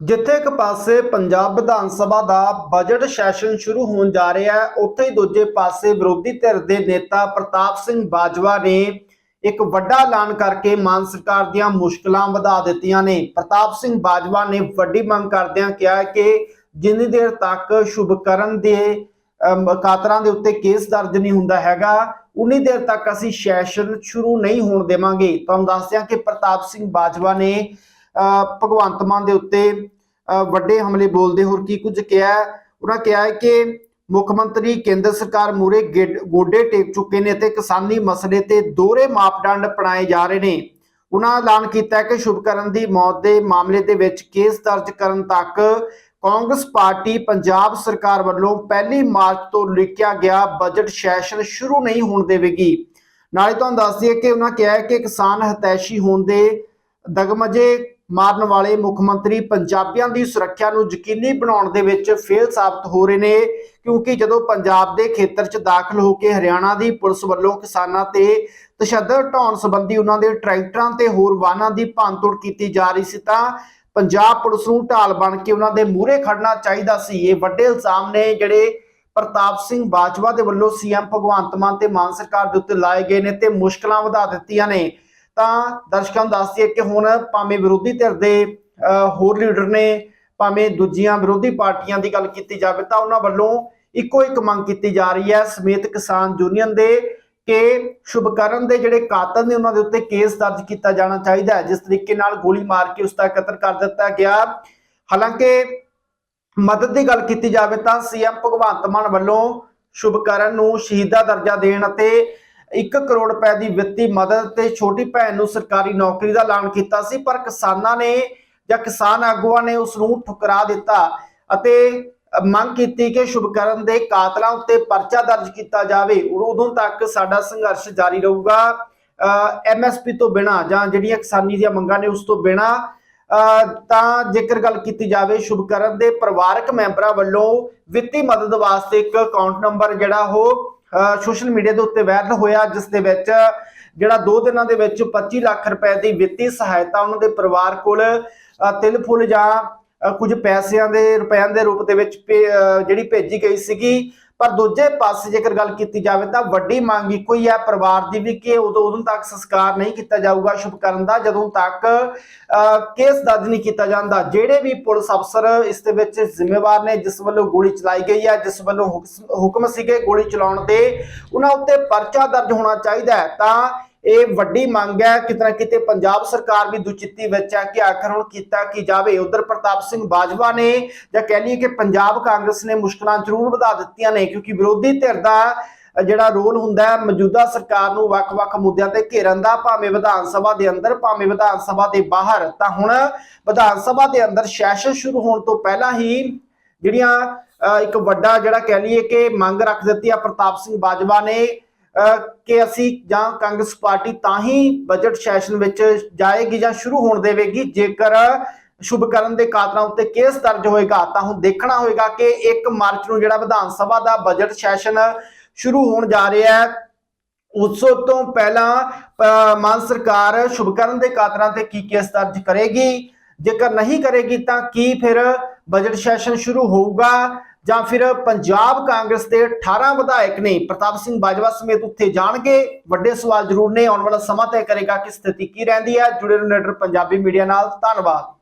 ਜਿੱਥੇ ਇੱਕ ਪਾਸੇ ਪੰਜਾਬ ਵਿਧਾਨ ਸਭਾ ਦਾ ਬਜਟ ਸੈਸ਼ਨ ਸ਼ੁਰੂ ਹੋਣ ਜਾ ਰਿਹਾ ਹੈ, ਉੱਥੇ ਹੀ ਦੂਜੇ ਪਾਸੇ ਵਿਰੋਧੀ ਧਿਰ ਦੇ ਨੇਤਾ ਪ੍ਰਤਾਪ ਸਿੰਘ ਬਾਜਵਾ ਨੇ ਇੱਕ ਵੱਡਾ ਐਲਾਨ ਕਰਕੇ ਮਾਨ ਸਰਕਾਰ ਦੀਆਂ ਮੁਸ਼ਕਲਾਂ ਵਧਾ ਦਿੱਤੀਆਂ ਨੇ। ਪ੍ਰਤਾਪ ਸਿੰਘ ਬਾਜਵਾ ਨੇ ਵੱਡੀ ਮੰਗ ਕਰਦਿਆਂ ਕਿਹਾ ਕਿ ਜਿੰਨੀ ਦੇਰ ਤੱਕ ਸ਼ੁਭਕਰਨ ਦੇ ਕਾਤਰਾਂ ਦੇ ਉੱਤੇ ਕੇਸ ਦਰਜ ਨਹੀਂ ਹੁੰਦਾ ਹੈਗਾ, ਉਨੀ ਦੇਰ ਤੱਕ ਅਸੀਂ ਸੈਸ਼ਨ ਸ਼ੁਰੂ ਨਹੀਂ ਹੋਣ ਦੇਵਾਂਗੇ। ਤੁਹਾਨੂੰ ਦੱਸਦਿਆਂ ਕਿ ਪ੍ਰਤਾਪ ਸਿੰਘ ਬਾਜਵਾ ਨੇ ਭਗਵੰਤ ਮਾਨ ਦੇ ਉੱਤੇ, ਅਹ, ਵੱਡੇ ਹਮਲੇ ਬੋਲਦੇ ਹੋਰ ਕੀ ਕੁਝ ਕਿਹਾ ਉਹਨਾਂ ਕਿਹਾ ਹੈ ਕਿ ਮੁੱਖ ਮੰਤਰੀ ਕੇਂਦਰ ਸਰਕਾਰ ਮੂਰੇ ਗੋਡੇ ਟੇਕ ਚੁੱਕੇ ਨੇ ਤੇ ਕਿਸਾਨੀ ਮਸਲੇ ਤੇ ਦੋਹਰੇ ਮਾਪਦੰਡ ਅਪਣਾਏ ਜਾ ਰਹੇ ਨੇ। ਉਹਨਾਂ ਐਲਾਨ ਕੀਤਾ ਕਿ ਸ਼ੁਭਕਰਨ ਦੀ ਮੌਤ ਦੇ ਮਾਮਲੇ ਦੇ ਵਿੱਚ ਕੇਸ ਦਰਜ ਕਰਨ ਤੱਕ ਕਾਂਗਰਸ ਪਾਰਟੀ ਪੰਜਾਬ ਸਰਕਾਰ ਵੱਲੋਂ ਪਹਿਲੀ ਮਾਰਚ ਤੋਂ ਲਿਖਿਆ ਗਿਆ ਬਜਟ ਸੈਸ਼ਨ ਸ਼ੁਰੂ ਨਹੀਂ ਹੋਣ ਦੇਵੇਗੀ। ਨਾਲੇ ਤੁਹਾਨੂੰ ਦੱਸ ਦਈਏ ਕਿ ਉਹਨਾਂ ਕਿਹਾ ਹੈ ਕਿ ਕਿਸਾਨ ਹਤੈਸ਼ੀ ਹੋਣ ਦੇ ਦਗਮਜੇ ਮਾਰਨ ਵਾਲੇ ਮੁੱਖ ਮੰਤਰੀ ਪੰਜਾਬੀਆਂ ਦੀ ਸੁਰੱਖਿਆ ਨੂੰ ਯਕੀਨੀ ਬਣਾਉਣ ਦੇ ਵਿੱਚ ਫੇਲ ਸਾਬਤ ਹੋ ਰਹੇ ਨੇ, ਕਿਉਂਕਿ ਜਦੋਂ ਪੰਜਾਬ ਦੇ ਖੇਤਰ 'ਚ ਦਾਖਲ ਹੋ ਕੇ ਹਰਿਆਣਾ ਦੀ ਪੁਲਿਸ ਵੱਲੋਂ ਕਿਸਾਨਾਂ ਤੇ ਤਸ਼ੱਦਦ ਢਾਉਣ ਸੰਬੰਧੀ ਉਹਨਾਂ ਦੇ ਟਰੈਕਟਰਾਂ ਤੇ ਹੋਰ ਵਾਹਨਾਂ ਦੀ ਭੰਨਤੋੜ ਕੀਤੀ ਜਾ ਰਹੀ ਸੀ ਤਾਂ ਪੰਜਾਬ ਪੁਲਿਸ ਨੂੰ ਢਾਲ ਬਣ ਕੇ ਉਹਨਾਂ ਦੇ ਮੂਹਰੇ ਖੜਨਾ ਚਾਹੀਦਾ ਸੀ। ਇਹ ਵੱਡੇ ਇਲਜ਼ਾਮ ਨੇ ਜਿਹੜੇ ਪ੍ਰਤਾਪ ਸਿੰਘ ਬਾਜਵਾ ਦੇ ਵੱਲੋਂ ਸੀਐਮ ਭਗਵੰਤ ਮਾਨ ਤੇ ਮਾਨ ਸਰਕਾਰ ਦੇ ਉੱਤੇ ਲਾਏ ਗਏ ਨੇ ਤੇ ਮੁਸ਼ਕਲਾਂ ਵਧਾ ਦਿੱਤੀਆਂ ਨੇ। ਤਾਂ ਦਰਸ਼ਕਾਂ ਨੂੰ ਦੱਸ ਦਈਏ ਕਿ ਹੁਣ ਭਾਵੇਂ ਵਿਰੋਧੀ ਧਿਰ ਦੇ ਅਹ, ਹੋਰ ਲੀਡਰ ਨੇ ਭਾਵੇਂ ਦੂਜੀਆਂ ਵਿਰੋਧੀ ਪਾਰਟੀਆਂ ਦੀ ਗੱਲ ਕੀਤੀ ਜਾਵੇ ਤਾਂ ਉਹਨਾਂ ਵੱਲੋਂ ਇੱਕੋ ਇੱਕ ਮੰਗ ਕੀਤੀ ਜਾ ਰਹੀ ਹੈ ਸਮੇਤ ਕਿਸਾਨ ਯੂਨੀਅਨ ਦੇ ਕਿ ਸ਼ੁਭਕਰਨ ਦੇ ਜਿਹੜੇ ਕਾਤਲ ਨੇ ਉਹਨਾਂ ਦੇ ਉੱਤੇ ਕੇਸ ਦਰਜ ਕੀਤਾ ਜਾਣਾ ਚਾਹੀਦਾ ਹੈ। ਜਿਸ ਤਰੀਕੇ ਨਾਲ ਗੋਲੀ ਮਾਰ ਕੇ ਉਸ ਦਾ ਕਤਲ ਕਰ ਦਿੱਤਾ ਗਿਆ। ਹਾਲਾਂਕਿ ਮਦਦ ਦੀ ਗੱਲ ਕੀਤੀ ਜਾਵੇ ਤਾਂ ਸੀਐਮ ਭਗਵੰਤ ਮਾਨ ਵੱਲੋਂ ਸ਼ੁਭਕਰਨ ਨੂੰ ਸ਼ਹੀਦ ਦਰਜਾ ਦੇਣ ਅਤੇ 1 ਕਰੋੜ ਰੁਪਏ ਦੀ ਵਿੱਤੀ ਮਦਦ ਤੇ ਛੋਟੀ ਭੈਣ ਨੂੰ ਸਰਕਾਰੀ ਨੌਕਰੀ ਦਾ ਐਲਾਨ ਕੀਤਾ ਸੀ, ਪਰ ਕਿਸਾਨਾਂ ਨੇ ਜਾਂ ਕਿਸਾਨ ਆਗੂਆਂ ਨੇ ਉਸ ਨੂੰ ਠੁਕਰਾ ਦਿੱਤਾ ਅਤੇ ਮੰਗ ਕੀਤੀ ਕਿ ਸ਼ੁਭਕਰਨ ਦੇ ਕਾਤਲਾਂ ਉੱਤੇ ਪਰਚਾ ਦਰਜ ਕੀਤਾ ਜਾਵੇ। ਉਦੋਂ ਤੱਕ ਸਾਡਾ ਸੰਘਰਸ਼ ਜਾਰੀ ਰਹੂਗਾ। ਐਮਐਸਪੀ ਤੋਂ ਬਿਨਾ ਜਾਂ ਜਿਹੜੀਆਂ ਕਿਸਾਨੀ ਦੀਆਂ ਮੰਗਾਂ ਨੇ ਉਸ ਤੋਂ ਬਿਨਾ ਤਾਂ ਜੇਕਰ ਗੱਲ ਕੀਤੀ ਜਾਵੇ, ਸ਼ੁਭਕਰਨ ਦੇ ਪਰਿਵਾਰਕ ਮੈਂਬਰਾਂ ਵੱਲੋਂ ਵਿੱਤੀ ਮਦਦ ਵਾਸਤੇ ਇੱਕ ਅਕਾਊਂਟ ਨੰਬਰ ਜਿਹੜਾ ਉਹ ਸੋਸ਼ਲ ਮੀਡੀਆ ਦੇ ਉੱਤੇ ਵਾਇਰਲ ਹੋਇਆ ਜਿਸ ਦੇ ਵਿੱਚ ਜਿਹੜਾ 2 ਦਿਨਾਂ ਦੇ ਵਿੱਚ 25 ਲੱਖ ਰੁਪਏ ਦੀ ਵਿੱਤੀ ਸਹਾਇਤਾ ਉਹਨਾਂ ਦੇ ਪਰਿਵਾਰ ਕੋਲ ਅ, ਤਿਲ ਫੁੱਲ ਜਾਂ ਅ, ਕੁਝ ਪੈਸਿਆਂ ਦੇ ਰੁਪਿਆਂ ਦੇ ਰੂਪ ਦੇ ਵਿੱਚ ਭੇ- ਜਿਹੜੀ ਭੇਜੀ ਗਈ ਸੀਗੀ। ਪਰ ਦੂਜੇ ਪਾਸੇ ਜੇਕਰ ਗੱਲ ਕੀਤੀ ਜਾਵੇ ਤਾਂ ਵੱਡੀ ਮੰਗ ਇੱਕੋ ਹੀ ਹੈ ਪਰਿਵਾਰ ਦੀ ਵੀ ਕਿ ਉਦੋਂ ਉਦੋਂ ਤੱਕ ਸੰਸਕਾਰ ਨਹੀਂ ਕੀਤਾ ਜਾਊਗਾ ਸ਼ੁਭ ਕਰਨ ਦਾ, ਜਦੋਂ ਤੱਕ ਕੇਸ ਦਰਜ ਨਹੀਂ ਕੀਤਾ ਜਾਂਦਾ। ਜਿਹੜੇ ਵੀ ਪੁਲਿਸ ਅਫਸਰ ਇਸ ਦੇ ਵਿੱਚ ਜ਼ਿੰਮੇਵਾਰ ਨੇ, ਜਿਸ ਵੱਲੋਂ ਗੋਲੀ ਚਲਾਈ ਗਈ ਹੈ, ਜਿਸ ਵੱਲੋਂ ਹੁਕਸ- ਹੁਕਮ ਸੀਗੇ ਗੋਲੀ ਚਲਾਉਣ ਦੇ, ਉਹਨਾਂ ਉੱਤੇ ਪਰਚਾ ਦਰਜ ਹੋਣਾ ਚਾਹੀਦਾ ਹੈ। ਤਾਂ ਇਹ ਵੱਡੀ ਮੰਗ ਹੈ। ਕਿਤੇ ਨਾ ਕਿਤੇ ਪੰਜਾਬ ਸਰਕਾਰ ਵੀ ਦੁਚਿੱਤੀ ਵਿੱਚ ਹੈ ਕਿ ਆਖਰ ਹੁਣ ਕੀਤਾ ਕੀ ਜਾਵੇ। ਉਧਰ ਪ੍ਰਤਾਪ ਸਿੰਘ ਬਾਜਵਾ ਨੇ ਜਾਂ ਕਹਿ ਲਈਏ ਕਿ ਪੰਜਾਬ ਕਾਂਗਰਸ ਨੇ ਮੁਸ਼ਕਲਾਂ ਜ਼ਰੂਰ ਵਧਾ ਦਿੱਤੀਆਂ ਨੇ ਕਿਉਂਕਿ ਵਿਰੋਧੀ ਧਿਰ ਦਾ ਜਿਹੜਾ ਰੋਲ ਹੁੰਦਾ ਹੈ ਮੌਜੂਦਾ ਸਰਕਾਰ ਨੂੰ ਵੱਖ-ਵੱਖ ਮੁੱਦਿਆਂ ਤੇ ਘੇਰਨ ਦਾ ਭਾਵੇਂ ਵਿਧਾਨ ਸਭਾ ਦੇ ਅੰਦਰ ਭਾਵੇਂ ਵਿਧਾਨ ਸਭਾ ਦੇ ਬਾਹਰ। ਤਾਂ ਹੁਣ ਵਿਧਾਨ ਸਭਾ ਦੇ ਅੰਦਰ ਸੈਸ਼ਨ ਸ਼ੁਰੂ ਹੋਣ ਤੋਂ ਪਹਿਲਾਂ ਹੀ ਜਿਹੜੀਆਂ ਅ, ਇੱਕ ਵੱਡਾ ਜਿਹੜਾ ਕਹਿ ਲਈਏ ਕਿ ਮੰਗ ਰੱਖ ਦਿੱਤੀ ਆ ਪ੍ਰਤਾਪ ਸਿੰਘ ਬਾਜਵਾ ਨੇ ਕਿ ਅਸੀਂ ਜਾਂ ਕਾਂਗਰਸ ਪਾਰਟੀ ਤਾਂ ਹੀ ਬਜਟ ਸੈਸ਼ਨ ਵਿੱਚ ਜਾਏਗੀ ਜਾਂ ਸ਼ੁਰੂ ਹੋਣ ਦੇਵੇਗੀ? ਜੇਕਰ ਸ਼ੁਭਕਰਨ ਦੇ ਕਾਤਲਾਂ ਉੱਤੇ ਕੇਸ ਦਰਜ ਹੋਏਗਾ ਤਾਂ ਹੁਣ ਦੇਖਣਾ ਹੋਏਗਾ ਕਿ 1 ਮਾਰਚ ਨੂੰ ਜਿਹੜਾ ਵਿਧਾਨ ਸਭਾ ਦਾ ਬਜਟ ਸੈਸ਼ਨ ਸ਼ੁਰੂ ਹੋਣ ਜਾ ਰਿਹਾ ਹੈ ਉਸ ਤੋਂ ਪਹਿਲਾਂ ਅ, ਮਾਨ ਸਰਕਾਰ ਸ਼ੁਭਕਰਨ ਦੇ ਕਾਤਲਾਂ ਤੇ ਕੀ ਕੇਸ ਦਰਜ ਕਰੇਗੀ? ਜੇਕਰ ਨਹੀਂ ਕਰੇਗੀ ਤਾਂ ਕੀ ਫਿਰ ਬਜਟ ਸੈਸ਼ਨ ਸ਼ੁਰੂ ਹੋਊਗਾ? ਜਾਂ ਫਿਰ ਪੰਜਾਬ ਕਾਂਗਰਸ ਦੇ 18 ਵਿਧਾਇਕ ਨੇ ਪ੍ਰਤਾਪ ਸਿੰਘ ਬਾਜਵਾ ਸਮੇਤ ਉੱਥੇ ਜਾਣਗੇ? ਵੱਡੇ ਸਵਾਲ ਜ਼ਰੂਰ ਨੇ, ਆਉਣ ਵਾਲਾ ਸਮਾਂ ਤੈਅ ਕਰੇਗਾ ਕਿ ਸਥਿਤੀ ਕੀ ਰਹਿੰਦੀ ਹੈ। ਜੁੜੇ ਰਹੋ ਨੈਟਰ ਪੰਜਾਬੀ ਮੀਡੀਆ ਨਾਲ। ਧੰਨਵਾਦ।